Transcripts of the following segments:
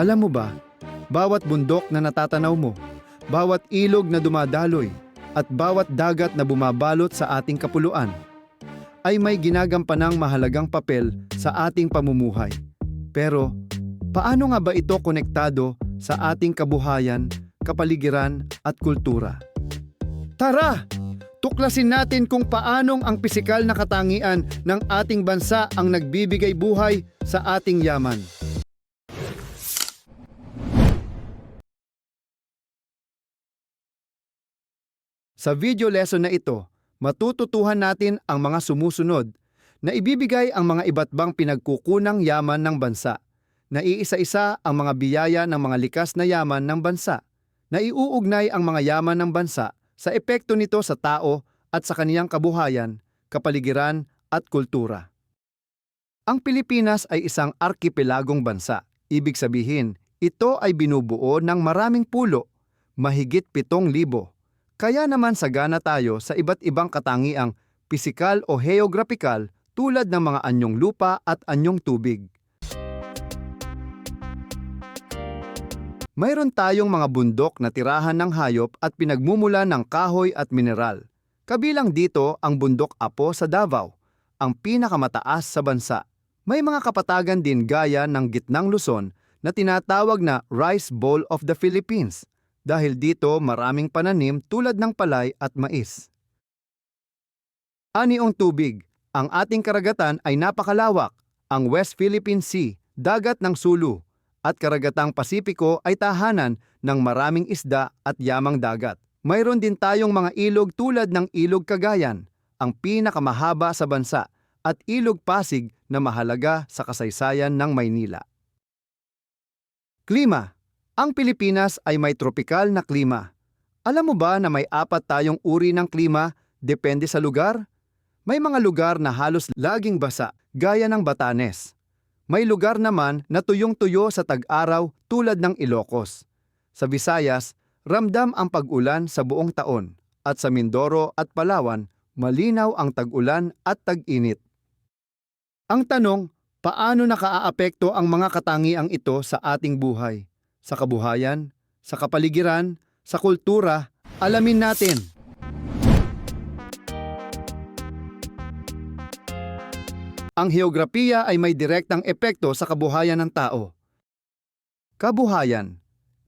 Alam mo ba, bawat bundok na natatanaw mo, bawat ilog na dumadaloy, at bawat dagat na bumabalot sa ating kapuluan, ay may ginagampanang mahalagang papel sa ating pamumuhay. Pero, paano nga ba ito konektado sa ating kabuhayan, kapaligiran at kultura? Tara! Tuklasin natin kung paanong ang pisikal na katangian ng ating bansa ang nagbibigay buhay sa ating yaman. Sa video lesson na ito, matututuhan natin ang mga sumusunod na ibibigay ang mga iba't bang pinagkukunang yaman ng bansa, na iisa-isa ang mga biyaya ng mga likas na yaman ng bansa, na iuugnay ang mga yaman ng bansa sa epekto nito sa tao at sa kaniyang kabuhayan, kapaligiran at kultura. Ang Pilipinas ay isang arkipelagong bansa. Ibig sabihin, ito ay binubuo ng maraming pulo, mahigit pitong libo. Kaya naman sagana tayo sa iba't ibang katangiang pisikal o geographical tulad ng mga anyong lupa at anyong tubig. Mayroon tayong mga bundok na tirahan ng hayop at pinagmumula ng kahoy at mineral. Kabilang dito ang bundok Apo sa Davao, ang pinakamataas sa bansa. May mga kapatagan din gaya ng gitnang Luzon na tinatawag na Rice Bowl of the Philippines dahil dito maraming pananim tulad ng palay at mais. Aniong tubig, ang ating karagatan ay napakalawak. Ang West Philippine Sea, dagat ng Sulu, at karagatang Pasipiko ay tahanan ng maraming isda at yamang dagat. Mayroon din tayong mga ilog tulad ng Ilog Cagayan, ang pinakamahaba sa bansa, at Ilog Pasig na mahalaga sa kasaysayan ng Maynila. Klima Ang Pilipinas ay may tropikal na klima. Alam mo ba na may apat tayong uri ng klima depende sa lugar? May mga lugar na halos laging basa, gaya ng Batanes. May lugar naman na tuyong-tuyo sa tag-araw tulad ng Ilocos. Sa Visayas, ramdam ang pag-ulan sa buong taon at sa Mindoro at Palawan, malinaw ang tag-ulan at tag-init. Ang tanong, paano nakaaapekto ang mga katangiang ito sa ating buhay? Sa kabuhayan, sa kapaligiran, sa kultura, alamin natin. Ang heograpiya ay may direktang epekto sa kabuhayan ng tao. Kabuhayan,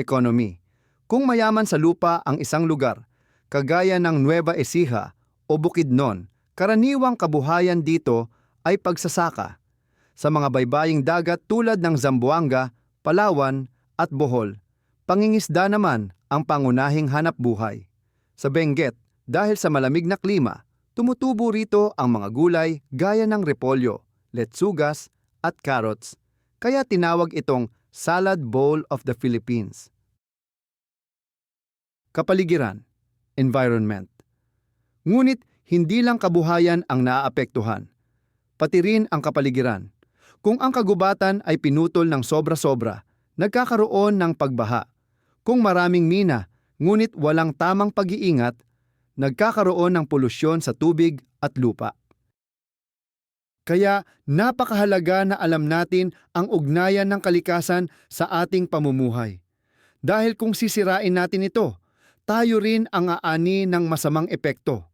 economy. Kung mayaman sa lupa ang isang lugar, kagaya ng Nueva Ecija o Bukidnon, karaniwang kabuhayan dito ay pagsasaka. Sa mga baybaying dagat tulad ng Zamboanga, Palawan at Bohol, pangingisda naman ang pangunahing hanap buhay. Sa Benguet, dahil sa malamig na klima, tumutubo rito ang mga gulay gaya ng repolyo, letsugas at carrots, kaya tinawag itong Salad Bowl of the Philippines. Kapaligiran, environment. Ngunit hindi lang kabuhayan ang naaapektuhan, pati rin ang kapaligiran. Kung ang kagubatan ay pinutol ng sobra-sobra, nagkakaroon ng pagbaha. Kung maraming mina, ngunit walang tamang pag-iingat, nagkakaroon ng polusyon sa tubig at lupa. Kaya napakahalaga na alam natin ang ugnayan ng kalikasan sa ating pamumuhay. Dahil kung sisirain natin ito, tayo rin ang aani ng masamang epekto.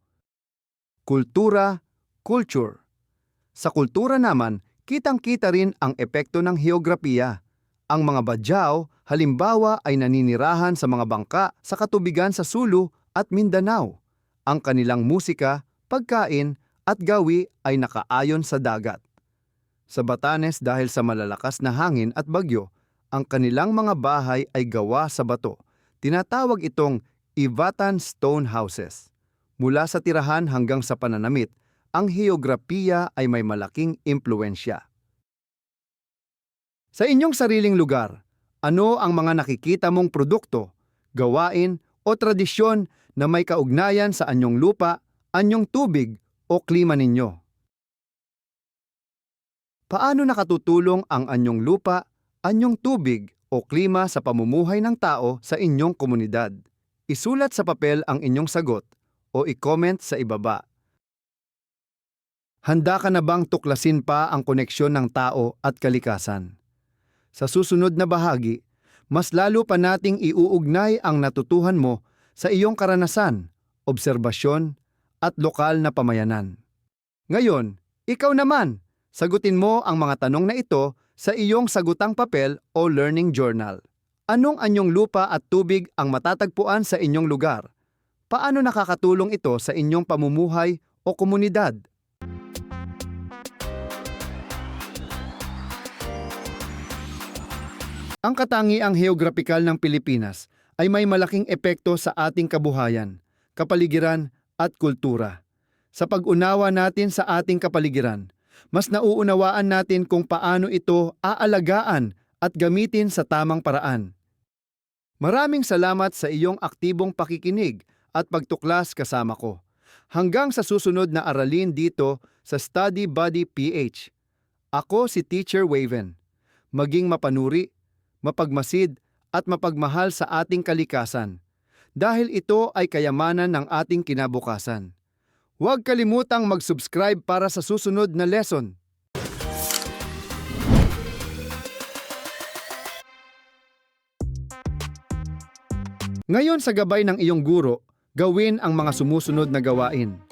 Kultura, culture. Sa kultura naman, kitang-kita rin ang epekto ng heograpiya. Ang mga badyaw, halimbawa ay naninirahan sa mga bangka sa katubigan sa Sulu at Mindanao. Ang kanilang musika, pagkain at gawi ay nakaayon sa dagat. Sa Batanes dahil sa malalakas na hangin at bagyo, ang kanilang mga bahay ay gawa sa bato. Tinatawag itong Ivatan Stone Houses. Mula sa tirahan hanggang sa pananamit, ang heograpiya ay may malaking impluensya. Sa inyong sariling lugar, ano ang mga nakikita mong produkto, gawain o tradisyon na may kaugnayan sa anyong lupa, anyong tubig o klima ninyo? Paano nakatutulong ang anyong lupa, anyong tubig o klima sa pamumuhay ng tao sa inyong komunidad? Isulat sa papel ang inyong sagot o i-comment sa ibaba. Handa ka na bang tuklasin pa ang koneksyon ng tao at kalikasan? Sa susunod na bahagi, mas lalo pa nating iuugnay ang natutuhan mo sa iyong karanasan, obserbasyon, at lokal na pamayanan. Ngayon, ikaw naman, sagutin mo ang mga tanong na ito sa iyong sagutang papel o learning journal. Anong anyong lupa at tubig ang matatagpuan sa inyong lugar? Paano nakakatulong ito sa inyong pamumuhay o komunidad? Ang katangiang heograpikal ng Pilipinas ay may malaking epekto sa ating kabuhayan, kapaligiran at kultura. Sa pag-unawa natin sa ating kapaligiran, mas nauunawaan natin kung paano ito aalagaan at gamitin sa tamang paraan. Maraming salamat sa iyong aktibong pakikinig at pagtuklas kasama ko. Hanggang sa susunod na aralin dito sa Study Buddy PH. Ako si Teacher Waven. Maging mapanuri, mapagmasid at mapagmahal sa ating kalikasan. Dahil ito ay kayamanan ng ating kinabukasan. Huwag kalimutang mag-subscribe para sa susunod na lesson. Ngayon sa gabay ng iyong guro, gawin ang mga sumusunod na gawain.